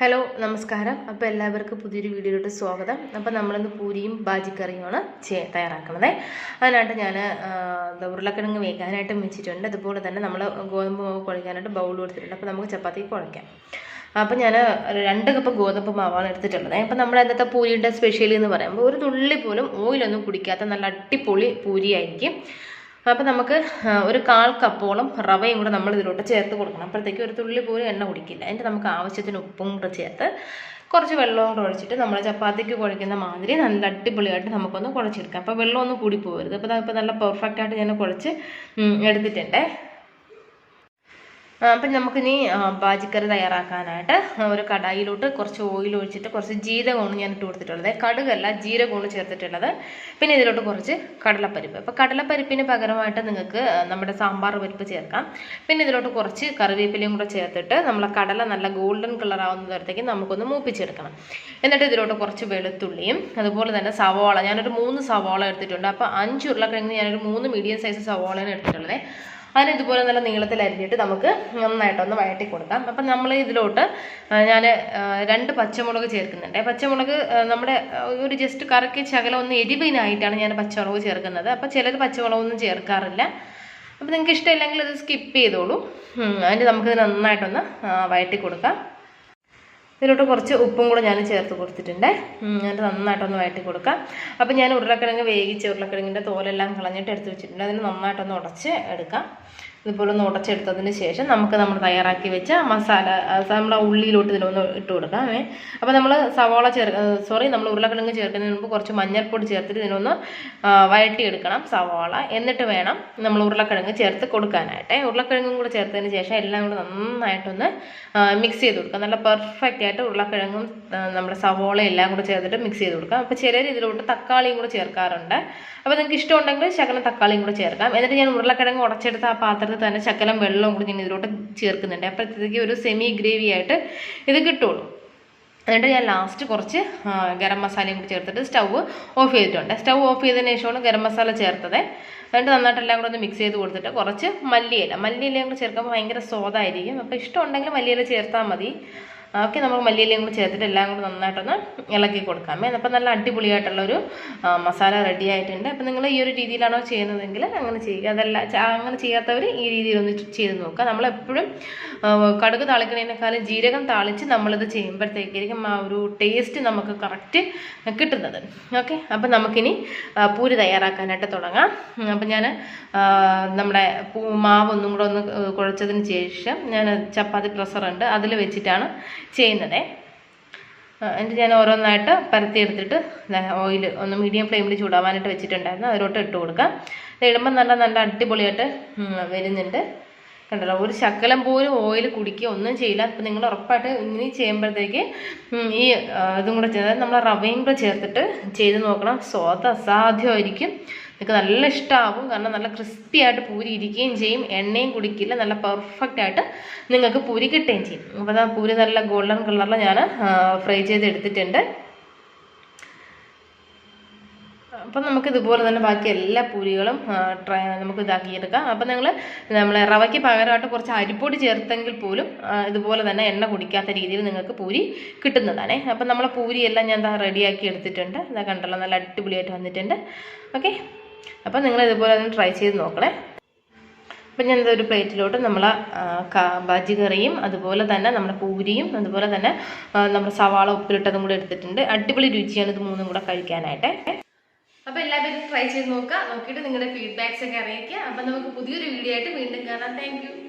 Hello നമസ്കാരം. അപ്പോൾ എല്ലാവർക്കും പുതിയൊരു വീഡിയോയിലോട്ട് സ്വാഗതം. അപ്പോൾ നമ്മളിന്ന് പൂരിയും ബാജിക്കറിയുമാണ് ചേ തയ്യാറാക്കുന്നത്. അതിനായിട്ട് ഞാൻ ഉരുളക്കിഴങ്ങ് വേകാനായിട്ടും വെച്ചിട്ടുണ്ട്. അതുപോലെ തന്നെ നമ്മൾ ഗോതമ്പ് മാവ് കുഴയ്ക്കാനായിട്ട് ബൗൾ കൊടുത്തിട്ടുണ്ട്. അപ്പോൾ നമുക്ക് ചപ്പാത്തി കുഴയ്ക്കാം. അപ്പോൾ ഞാൻ രണ്ട് കപ്പ് ഗോതമ്പ് മാവാണ് എടുത്തിട്ടുള്ളത്. അപ്പോൾ നമ്മുടെ ഇന്നത്തെ പൂരിയുടെ സ്പെഷ്യൽ എന്ന് പറയുമ്പോൾ ഒരു തുള്ളി പോലും ഓയിലൊന്നും കുടിക്കാത്ത നല്ല അടിപൊളി പൂരിയായിരിക്കും. അപ്പോൾ നമുക്ക് ഒരു കാൽ കപ്പോളം റവയും കൂടെ നമ്മൾ ഇതിലോട്ട് ചേർത്ത് കൊടുക്കണം. അപ്പോഴത്തേക്ക് ഒരു തുള്ളി പോലും എണ്ണ കുടിക്കില്ല. അതിന്റെ നമുക്ക് ആവശ്യത്തിന് ഉപ്പും കൂടെ ചേർത്ത് കുറച്ച് വെള്ളവും കൂടെ ഒഴിച്ചിട്ട് നമ്മൾ ചപ്പാത്തിക്ക് കുഴക്കുന്ന മാതിരി നല്ല അടിപൊളിയായിട്ട് നമുക്കൊന്ന് കുഴച്ചെടുക്കാം. അപ്പോൾ വെള്ളം ഒന്ന് കൂടി പോകരുത് അപ്പോൾ ഇപ്പോൾ നല്ല പെർഫെക്റ്റ് ആയിട്ട് ഞാൻ കുഴച്ച് എടുത്തിട്ടുണ്ട്. അപ്പം നമുക്കിനി ബാജിക്കറി തയ്യാറാക്കാനായിട്ട് ഒരു കടായിലോട്ട് കുറച്ച് ഓയിൽ ഒഴിച്ചിട്ട് കുറച്ച് ജീരകമാണ് ഞാൻ ഇട്ട് കൊടുത്തിട്ടുള്ളത്. കടുകല്ല ജീരകമാണ് ചേർത്തിട്ടുള്ളത്. പിന്നെ ഇതിലോട്ട് കുറച്ച് കടലപ്പരിപ്പ്. അപ്പോൾ കടലപ്പരിപ്പിന് പകരമായിട്ട് നിങ്ങൾക്ക് നമ്മുടെ സാമ്പാർ പരിപ്പ് ചേർക്കാം. പിന്നെ ഇതിലോട്ട് കുറച്ച് കറിവേപ്പിലയും കൂടെ ചേർത്തിട്ട് നമ്മളെ കടല നല്ല ഗോൾഡൻ കളർ ആവുന്ന തരത്തേക്ക് നമുക്കൊന്ന് മൂപ്പിച്ചെടുക്കണം. എന്നിട്ട് ഇതിലോട്ട് കുറച്ച് വെളുത്തുള്ളിയും അതുപോലെ തന്നെ സവാള. ഞാനൊരു മൂന്ന് സവാള എടുത്തിട്ടുണ്ട്. അപ്പോൾ അഞ്ച് ഉരുളക്കിഴങ്ങ് ഞാനൊരു മൂന്ന് മീഡിയം സൈസ് സവാളയാണ് എടുത്തിട്ടുള്ളത്. അതിന് ഇതുപോലെ നല്ല നീളത്തിൽ അരിഞ്ഞിട്ട് നമുക്ക് നന്നായിട്ടൊന്ന് വഴറ്റി കൊടുക്കാം. അപ്പം നമ്മൾ ഇതിലോട്ട് ഞാൻ രണ്ട് പച്ചമുളക് ചേർക്കുന്നുണ്ട്. പച്ചമുളക് നമ്മുടെ ഒരു ജസ്റ്റ് കറക്കി ശകലം ഒന്ന് എരിവിനായിട്ടാണ് ഞാൻ പച്ചമുളക് ചേർക്കുന്നത്. അപ്പം ചിലർ പച്ചമുളകൊന്നും ചേർക്കാറില്ല. അപ്പം നിങ്ങൾക്ക് ഇഷ്ടമില്ലെങ്കിൽ ഇത് സ്കിപ്പ് ചെയ്തോളൂ. അതിന് നമുക്കിത് നന്നായിട്ടൊന്ന് വഴട്ടി കൊടുക്കാം. ഇതിലോട്ട് കുറച്ച് ഉപ്പും കൂടെ ഞാൻ ചേർത്ത് കൊടുത്തിട്ടുണ്ട്. എന്നിട്ട് നന്നായിട്ടൊന്ന് വഴറ്റി കൊടുക്കാം. അപ്പം ഞാൻ ഉരുളക്കിഴങ്ങ് വേവിച്ച് ഉരുളക്കിഴങ്ങിന്റെ തോലെല്ലാം കളഞ്ഞിട്ട് എടുത്ത് വെച്ചിട്ടുണ്ട്. അതിന് നന്നായിട്ടൊന്ന് ഉടച്ച് എടുക്കാം. ഇതുപോലെ ഒന്ന് ഉടച്ചെടുത്തതിന് ശേഷം നമുക്ക് നമ്മൾ തയ്യാറാക്കി വെച്ച മസാല നമ്മുടെ ഉള്ളിയിലോട്ട് ഇതിലൊന്ന് ഇട്ട് കൊടുക്കാം അപ്പോൾ നമ്മൾ സവോള ചേർ സോറി നമ്മൾ ഉരുളക്കിഴങ്ങ് ചേർക്കുന്നതിന് മുമ്പ് കുറച്ച് മഞ്ഞൾപ്പൊടി ചേർത്തിട്ട് ഇതിനൊന്ന് ആ, സവോള. എന്നിട്ട് വേണം നമ്മൾ ഉരുളക്കിഴങ്ങ് ചേർത്ത് കൊടുക്കാനായിട്ട്. ഉരുളക്കിഴങ്ങും കൂടെ ചേർത്തതിന് ശേഷം എല്ലാം കൂടെ നന്നായിട്ടൊന്ന് മിക്സ് ചെയ്ത് കൊടുക്കുക നല്ല പെർഫെക്റ്റ് ആയിട്ട് ഉരുളക്കിഴങ്ങും നമ്മുടെ സവോള എല്ലാം കൂടെ ചേർത്തിട്ട് മിക്സ് ചെയ്ത് കൊടുക്കാം. അപ്പോൾ ചിലർ ഇതിലോട്ട് തക്കാളിയും കൂടെ ചേർക്കാറുണ്ട്. അപ്പോൾ നിങ്ങൾക്ക് ഇഷ്ടമുണ്ടെങ്കിൽ ശകലം തക്കാളിയും കൂടെ ചേർക്കാം. എന്നിട്ട് ഞാൻ ഉരുളക്കിഴങ്ങ് ഉടച്ചെടുത്ത ആ പാത്രത്തിൽ തന്നെ ശകലം വെള്ളവും കൂടി ഞാൻ ഇതിലോട്ട് ചേർക്കുന്നുണ്ട്. അപ്പോഴത്തേക്ക് ഒരു സെമി ഗ്രേവി ആയിട്ട് ഇത് കിട്ടുള്ളൂ. എന്നിട്ട് ഞാൻ ലാസ്റ്റ് കുറച്ച് ഗരം മസാലയും കൂടി ചേർത്തിട്ട് സ്റ്റൗ ഓഫ് ചെയ്തിട്ടുണ്ട്. സ്റ്റൗ ഓഫ് ചെയ്തതിന് ശേഷമാണ് ഗരം മസാല ചേർത്തത്. എന്നിട്ട് നന്നായിട്ട് എല്ലാം കൂടെ ഒന്ന് മിക്സ് ചെയ്ത് കൊടുത്തിട്ട് കുറച്ച് മല്ലിയില. മല്ലിയിലയും കൂടി ചേർക്കുമ്പോൾ ഭയങ്കര സ്വാദായിരിക്കും. അപ്പോൾ ഇഷ്ടമുണ്ടെങ്കിൽ മല്ലിയില ചേർത്താൽ മതി. ഓക്കെ നമുക്ക് മല്ലിയിലയും കൂടി ചേർത്തിട്ട് എല്ലാം കൂടി നന്നായിട്ടൊന്ന് ഇളക്കി കൊടുക്കാമേ അപ്പോൾ നല്ല അടിപൊളിയായിട്ടുള്ളൊരു മസാല റെഡി ആയിട്ടുണ്ട്. അപ്പോൾ നിങ്ങൾ ഈ ഒരു രീതിയിലാണോ ചെയ്യുന്നതെങ്കിൽ അങ്ങനെ ചെയ്യുക. അതല്ല അങ്ങനെ ചെയ്യാത്തവർ ഈ രീതിയിലൊന്ന് ചെയ്ത് നോക്കുക. നമ്മളെപ്പോഴും കടുക് താളിക്കുന്നതിനേക്കാളും ജീരകം താളിച്ച് നമ്മളിത് ചെയ്യുമ്പോഴത്തേക്കായിരിക്കും ആ ഒരു ടേസ്റ്റ് നമുക്ക് കറക്റ്റ് കിട്ടുന്നത്. ഓക്കെ അപ്പം നമുക്കിനി പൂരി തയ്യാറാക്കാനായിട്ട് തുടങ്ങാം. അപ്പം ഞാൻ നമ്മുടെ മാവ് ഒന്നും കൂടെ ഒന്ന് കുഴച്ചതിന് ശേഷം ഞാൻ ചപ്പാത്തി പ്രസറുണ്ട്. അതിൽ വെച്ചിട്ടാണ് ചെയ്യുന്നത്. എന്നിട്ട് ഞാൻ ഓരോന്നായിട്ട് പരത്തിയെടുത്തിട്ട് ഓയിൽ ഒന്ന് മീഡിയം ഫ്ലെയിമിൽ ചൂടാവാനായിട്ട് വെച്ചിട്ടുണ്ടായിരുന്നു. അതിലോട്ട് ഇട്ട് കൊടുക്കാം. ഇടുമ്പോൾ നല്ല നല്ല അടിപൊളിയായിട്ട് വരുന്നുണ്ട്. കണ്ടല്ലോ? ഒരു ശകലം പോലും ഓയിൽ കുടിക്കുക ഒന്നും ചെയ്യില്ല. അപ്പം നിങ്ങൾ ഉറപ്പായിട്ട് ഇങ്ങനെ ചെയ്യുമ്പോഴത്തേക്ക് ഈ ഇതും കൂടെ ചെയ്ത് നമ്മൾ റവയും കൂടെ ചേർത്തിട്ട് ചെയ്ത് നോക്കണം. സ്വാദ് അസാധ്യമായിരിക്കും. നിങ്ങൾക്ക് നല്ല ഇഷ്ടമാവും കാരണം നല്ല ക്രിസ്പി ആയിട്ട് പൂരി ഇരിക്കുകയും ചെയ്യും. എണ്ണയും കുടിക്കില്ല. നല്ല പെർഫെക്റ്റ് ആയിട്ട് നിങ്ങൾക്ക് പൂരി കിട്ടുകയും ചെയ്യും. അപ്പോൾ ആ പൂരി നല്ല ഗോൾഡൻ കളറിൽ ഞാൻ ഫ്രൈ ചെയ്ത് എടുത്തിട്ടുണ്ട്. അപ്പം നമുക്ക് ഇതുപോലെ തന്നെ ബാക്കി എല്ലാ പൂരികളും നമുക്ക് ഇതാക്കിയെടുക്കാം. അപ്പം നിങ്ങൾ നമ്മൾ റവയ്ക്ക് പകരമായിട്ട് കുറച്ച് അരിപ്പൊടി ചേർത്തെങ്കിൽ പോലും ഇതുപോലെ തന്നെ എണ്ണ കുടിക്കാത്ത രീതിയിൽ നിങ്ങൾക്ക് പൂരി കിട്ടുന്നതാണേ. അപ്പം നമ്മളെ പൂരിയെല്ലാം ഞാൻ റെഡിയാക്കി എടുത്തിട്ടുണ്ട്. ഇതാ കണ്ടല്ലോ നല്ല അടിപൊളിയായിട്ട് വന്നിട്ടുണ്ട്. ഓക്കെ? അപ്പം നിങ്ങൾ ഇതുപോലെ തന്നെ ട്രൈ ചെയ്ത് നോക്കണേ. അപ്പം ഞാൻ ഒരു പ്ലേറ്റിലോട്ട് നമ്മൾ ബജി കറിയും അതുപോലെ തന്നെ നമ്മുടെ പൂരിയും അതുപോലെ തന്നെ നമ്മുടെ സവാള ഉപ്പിലിട്ടതും കൂടെ എടുത്തിട്ടുണ്ട്. അടിപൊളി രുചിയാണ് ഇത് മൂന്നും കൂടെ കഴിക്കാനായിട്ട്. അപ്പോൾ എല്ലാവരും ട്രൈ ചെയ്ത് നോക്കുക. നോക്കിയിട്ട് നിങ്ങളുടെ ഫീഡ്ബാക്സ് ഒക്കെ അറിയിക്കുക. അപ്പം നമുക്ക് പുതിയൊരു വീഡിയോ ആയിട്ട് വീണ്ടും കാണാം. താങ്ക്